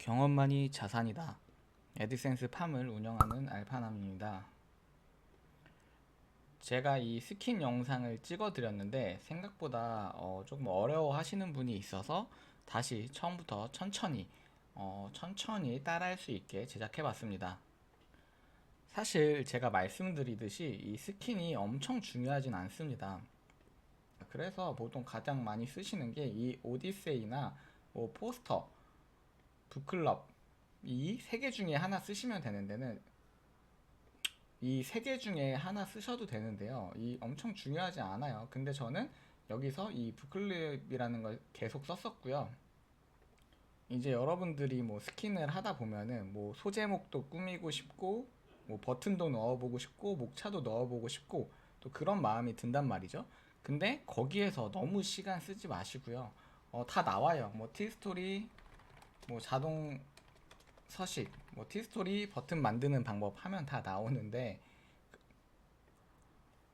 경험만이 자산이다. 에드센스 팜을 운영하는 알파남입니다. 제가 이 스킨 영상을 찍어 드렸는데 생각보다 어, 조금 어려워 하시는 분이 있어서 다시 처음부터 천천히 어, 천천히 따라할 수 있게 제작해 봤습니다. 사실 제가 말씀드리듯이 이 스킨이 엄청 중요하진 않습니다. 그래서 보통 가장 많이 쓰시는 게 이 오디세이나 뭐 포스터, 북클럽 이 세 개 중에 하나 쓰시면 되는 데는 이 세 개 중에 하나 쓰셔도 되는데요. 이 엄청 중요하지 않아요. 근데 저는 여기서 이 북클립이라는 걸 계속 썼었고요. 이제 여러분들이 뭐 스킨을 하다 보면은 뭐 소제목도 꾸미고 싶고 뭐 버튼도 넣어보고 싶고 목차도 넣어보고 싶고 또 그런 마음이 든단 말이죠. 근데 거기에서 너무 시간 쓰지 마시고요. 어, 다 나와요. 뭐 티스토리, 뭐 자동 서식, 뭐 티스토리 버튼 만드는 방법 하면 다 나오는데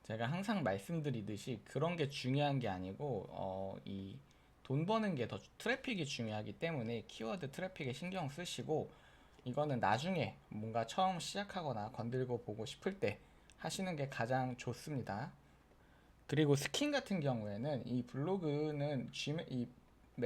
제가 항상 말씀드리듯이 그런 게 중요한 게 아니고 어, 이 돈 버는 게 더 트래픽이 중요하기 때문에 키워드 트래픽에 신경 쓰시고 이거는 나중에 뭔가 처음 시작하거나 건들고 보고 싶을 때 하시는 게 가장 좋습니다. 그리고 스킨 같은 경우에는 이 블로그는 이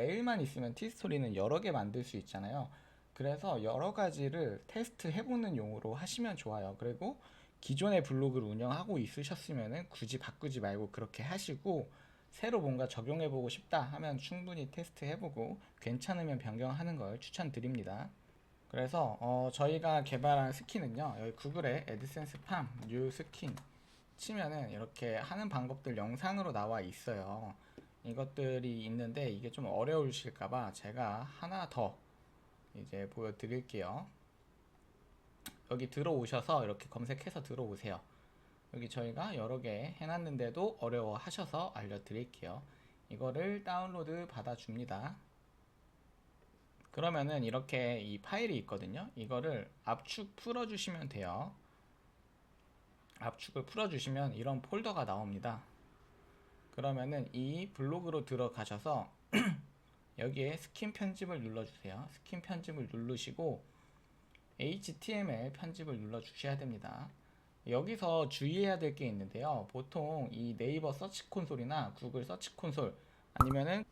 메일만 있으면 티스토리는 여러 개 만들 수 있잖아요. 그래서 여러 가지를 테스트 해보는 용으로 하시면 좋아요. 그리고 기존의 블로그를 운영하고 있으셨으면은 굳이 바꾸지 말고 그렇게 하시고 새로 뭔가 적용해보고 싶다 하면 충분히 테스트 해보고 괜찮으면 변경하는 걸 추천드립니다. 그래서 어, 저희가 개발한 스킨은요 여기 구글에 에드센스 팜 뉴 스킨 치면은 이렇게 하는 방법들 영상으로 나와 있어요. 이것들이 있는데 이게 좀 어려우실까봐 제가 하나 더 이제 보여드릴게요. 여기 들어오셔서 이렇게 검색해서 들어오세요. 여기 저희가 여러 개 해놨는데도 어려워 하셔서 알려드릴게요. 이거를 다운로드 받아줍니다. 그러면은 이렇게 이 파일이 있거든요. 이거를 압축 풀어주시면 돼요. 압축을 풀어주시면 이런 폴더가 나옵니다. 그러면은 이 블로그로 들어가셔서 여기에 스킨 편집을 눌러주세요. 스킨 편집을 누르시고 HTML 편집을 눌러주셔야 됩니다. 여기서 주의해야 될 게 있는데요. 보통 이 네이버 서치 콘솔이나 구글 서치 콘솔 아니면은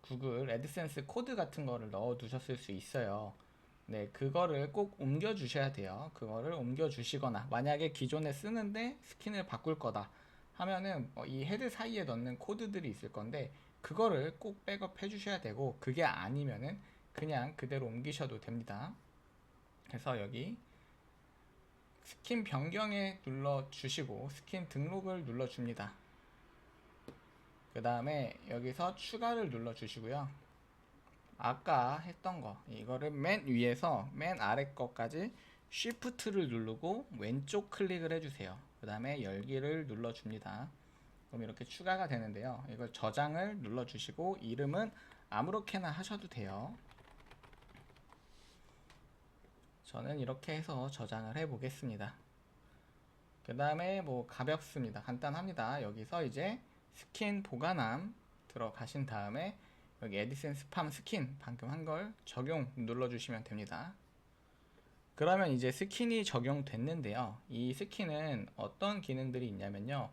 구글 애드센스 코드 같은 거를 넣어 두셨을 수 있어요. 네, 그거를 꼭 옮겨 주셔야 돼요. 그거를 옮겨 주시거나 만약에 기존에 쓰는데 스킨을 바꿀 거다 하면은 어, 이 헤드 사이에 넣는 코드들이 있을 건데 그거를 꼭 백업 해 주셔야 되고 그게 아니면은 그냥 그대로 옮기셔도 됩니다. 그래서 여기 스킨 변경에 눌러 주시고 스킨 등록을 눌러 줍니다. 그 다음에 여기서 추가를 눌러 주시고요. 아까 했던 거 이거를 맨 위에서 맨 아래 거까지 Shift를 누르고 왼쪽 클릭을 해주세요. 그 다음에 열기를 눌러 줍니다. 그럼 이렇게 추가가 되는데요. 이걸 저장을 눌러 주시고 이름은 아무렇게나 하셔도 돼요. 저는 이렇게 해서 저장을 해 보겠습니다. 그 다음에 뭐 가볍습니다. 간단합니다. 여기서 이제 스킨 보관함 들어가신 다음에 여기 에디센스 팜 스킨 방금 한 걸 적용 눌러주시면 됩니다. 그러면 이제 스킨이 적용됐는데요. 이 스킨은 어떤 기능들이 있냐면요.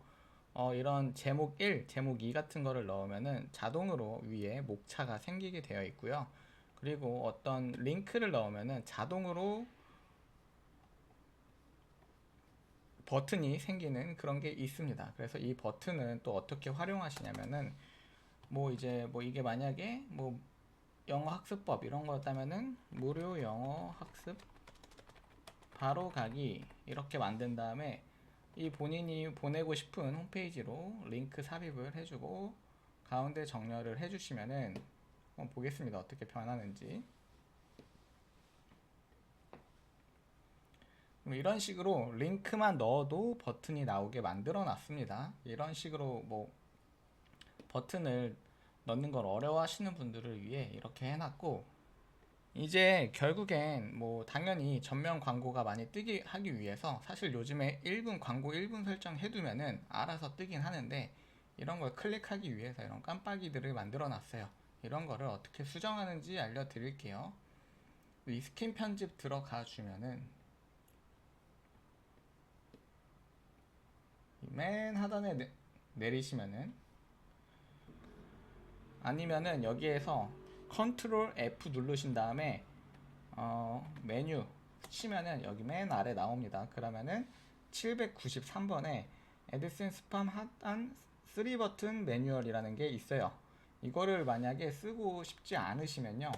어, 이런 제목 1, 제목 2 같은 거를 넣으면은 자동으로 위에 목차가 생기게 되어 있고요. 그리고 어떤 링크를 넣으면은 자동으로 버튼이 생기는 그런 게 있습니다. 그래서 이 버튼은 또 어떻게 활용하시냐면은 뭐 이제 뭐 이게 만약에 뭐 영어 학습법 이런 거였다면은 무료 영어 학습 바로 가기 이렇게 만든 다음에 이 본인이 보내고 싶은 홈페이지로 링크 삽입을 해주고 가운데 정렬을 해주시면은 보겠습니다. 어떻게 변하는지. 이런 식으로 링크만 넣어도 버튼이 나오게 만들어 놨습니다. 이런 식으로 뭐 버튼을 넣는 걸 어려워 하시는 분들을 위해 이렇게 해놨고 이제 결국엔 뭐 당연히 전면 광고가 많이 뜨게 하기 위해서 사실 요즘에 1분 광고 1분 설정 해두면은 알아서 뜨긴 하는데 이런 걸 클릭하기 위해서 이런 깜빡이들을 만들어 놨어요. 이런 거를 어떻게 수정하는지 알려드릴게요. 이 스킨 편집 들어가 주면은 이맨 하단에 내, 내리시면은 아니면은 여기에서 컨트롤 F 누르신 다음에 어, 메뉴 치면은 여기 맨 아래 나옵니다. 그러면은 793번에 에디슨 스팜 하단 3 버튼 매뉴얼이라는 게 있어요. 이거를 만약에 쓰고 싶지 않으시면요.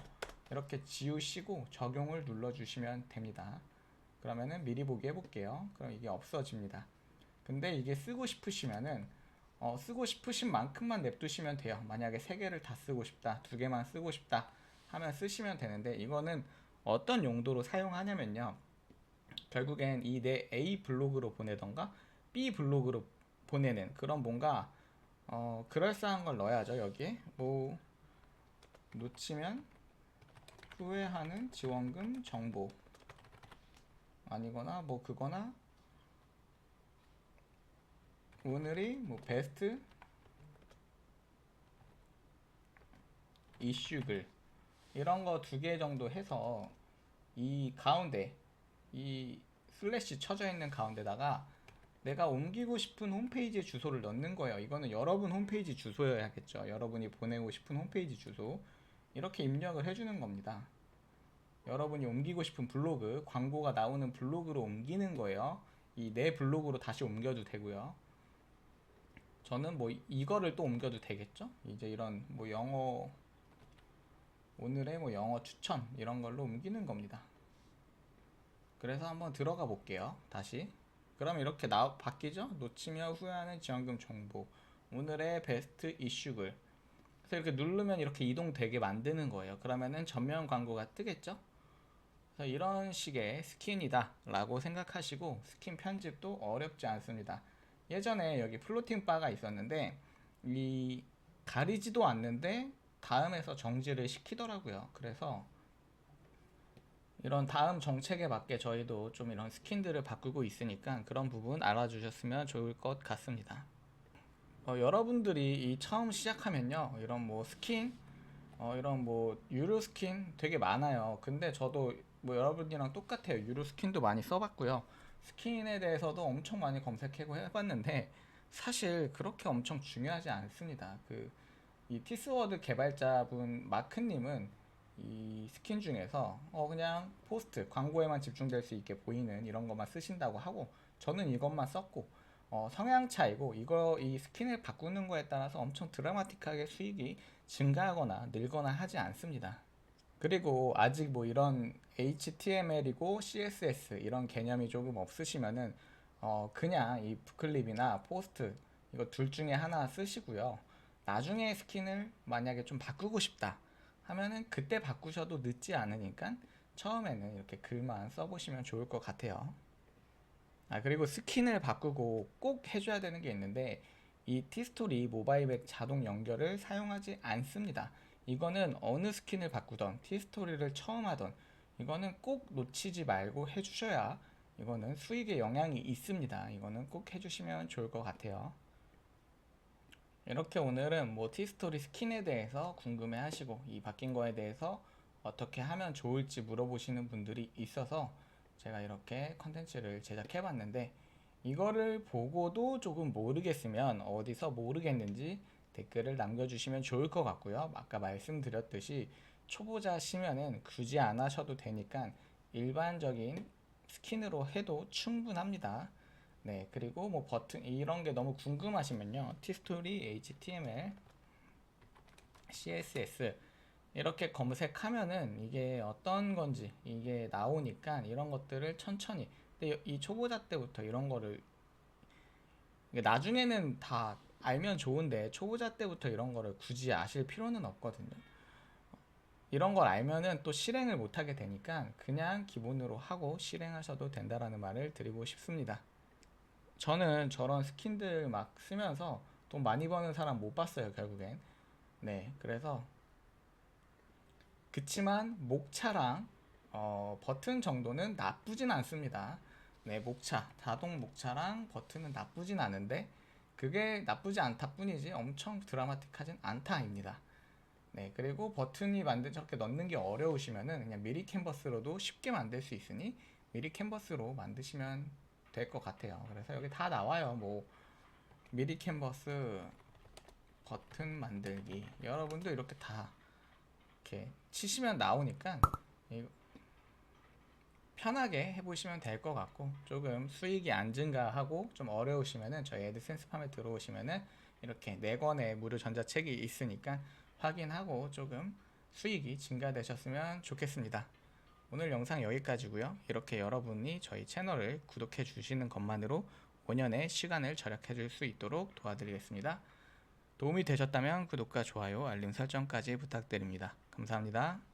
이렇게 지우시고 적용을 눌러주시면 됩니다. 그러면은 미리 보기 해볼게요. 그럼 이게 없어집니다. 근데 이게 쓰고 싶으시면은 어, 쓰고 싶으신 만큼만 냅두시면 돼요. 만약에 세 개를 다 쓰고 싶다, 두 개만 쓰고 싶다 하면 쓰시면 되는데 이거는 어떤 용도로 사용하냐면요. 결국엔 이 내 A 블로그로 보내던가 B 블로그로 보내는 그런 뭔가 어, 그럴싸한 걸 넣어야죠. 여기에 뭐 놓치면 후회하는 지원금 정보 아니거나 뭐 그거나 오늘이 뭐 베스트 이슈글 이런 거 두 개 정도 해서 이 가운데 이 슬래시 쳐져 있는 가운데다가 내가 옮기고 싶은 홈페이지 주소를 넣는 거예요. 이거는 여러분 홈페이지 주소여야겠죠. 여러분이 보내고 싶은 홈페이지 주소 이렇게 입력을 해주는 겁니다. 여러분이 옮기고 싶은 블로그 광고가 나오는 블로그로 옮기는 거예요. 이 내 블로그로 다시 옮겨도 되고요. 저는 뭐 이거를 또 옮겨도 되겠죠? 이제 이런 뭐 영어 오늘의 뭐 영어 추천 이런 걸로 옮기는 겁니다. 그래서 한번 들어가 볼게요. 다시. 그럼 이렇게 나 바뀌죠? 놓치며 후회하는 지원금 정보. 오늘의 베스트 이슈글. 그래서 이렇게 누르면 이렇게 이동되게 만드는 거예요. 그러면은 전면 광고가 뜨겠죠? 그래서 이런 식의 스킨이다 라고 생각하시고 스킨 편집도 어렵지 않습니다. 예전에 여기 플로팅 바가 있었는데 이 가리지도 않는데 다음에서 정지를 시키더라고요. 그래서 이런 다음 정책에 맞게 저희도 좀 이런 스킨들을 바꾸고 있으니까 그런 부분 알아주셨으면 좋을 것 같습니다. 어, 여러분들이 이 처음 시작하면요, 이런 뭐 스킨, 어, 이런 뭐 유료 스킨 되게 많아요. 근데 저도 뭐 여러분이랑 똑같아요. 유료 스킨도 많이 써봤고요. 스킨에 대해서도 엄청 많이 검색하고 해봤는데 사실 그렇게 엄청 중요하지 않습니다. 그 이 티스워드 개발자분 마크님은 이 스킨 중에서 어 그냥 포스트 광고에만 집중될 수 있게 보이는 이런 것만 쓰신다고 하고 저는 이것만 썼고 어 성향 차이고 이거 이 스킨을 바꾸는 거에 따라서 엄청 드라마틱하게 수익이 증가하거나 늘거나 하지 않습니다. 그리고 아직 뭐 이런 HTML이고 CSS 이런 개념이 조금 없으시면은 어 그냥 이 부클립이나 포스트 이거 둘 중에 하나 쓰시고요. 나중에 스킨을 만약에 좀 바꾸고 싶다 하면은 그때 바꾸셔도 늦지 않으니까 처음에는 이렇게 글만 써보시면 좋을 것 같아요. 아 그리고 스킨을 바꾸고 꼭 해줘야 되는 게 있는데 이 티스토리 모바일백 자동 연결을 사용하지 않습니다. 이거는 어느 스킨을 바꾸던 티스토리를 처음 하던 이거는 꼭 놓치지 말고 해주셔야 이거는 수익에 영향이 있습니다. 이거는 꼭 해주시면 좋을 것 같아요. 이렇게 오늘은 뭐 티스토리 스킨에 대해서 궁금해 하시고 이 바뀐 거에 대해서 어떻게 하면 좋을지 물어보시는 분들이 있어서 제가 이렇게 컨텐츠를 제작해 봤는데 이거를 보고도 조금 모르겠으면 어디서 모르겠는지 댓글을 남겨주시면 좋을 것 같고요. 아까 말씀드렸듯이 초보자시면은 굳이 안 하셔도 되니까 일반적인 스킨으로 해도 충분합니다. 네, 그리고 뭐 버튼 이런 게 너무 궁금하시면요. 티스토리 HTML CSS 이렇게 검색하면은 이게 어떤 건지 이게 나오니까 이런 것들을 천천히 근데 이 초보자 때부터 이런 거를 나중에는 다 알면 좋은데 초보자 때부터 이런 거를 굳이 아실 필요는 없거든요. 이런 걸 알면은 또 실행을 못 하게 되니까 그냥 기본으로 하고 실행하셔도 된다라는 말을 드리고 싶습니다. 저는 저런 스킨들 막 쓰면서 돈 많이 버는 사람 못 봤어요, 결국엔. 네, 그래서 그치만 목차랑 어, 버튼 정도는 나쁘진 않습니다. 네, 목차, 자동 목차랑 버튼은 나쁘진 않은데 그게 나쁘지 않다 뿐이지 엄청 드라마틱하진 않다입니다. 네, 그리고 버튼이 만든 저렇게 넣는 게 어려우시면은 그냥 미리 캔버스로도 쉽게 만들 수 있으니 미리 캔버스로 만드시면 될 것 같아요. 그래서 여기 다 나와요. 뭐 미리 캔버스 버튼 만들기. 여러분도 이렇게 다 이렇게 치시면 나오니까 이- 편하게 해보시면 될 것 같고 조금 수익이 안 증가하고 좀 어려우시면은 저희 애드센스 팜에 들어오시면은 이렇게 네 권의 무료 전자책이 있으니까 확인하고 조금 수익이 증가되셨으면 좋겠습니다. 오늘 영상 여기까지고요. 이렇게 여러분이 저희 채널을 구독해 주시는 것만으로 5년의 시간을 절약해 줄 수 있도록 도와드리겠습니다. 도움이 되셨다면 구독과 좋아요, 알림 설정까지 부탁드립니다. 감사합니다.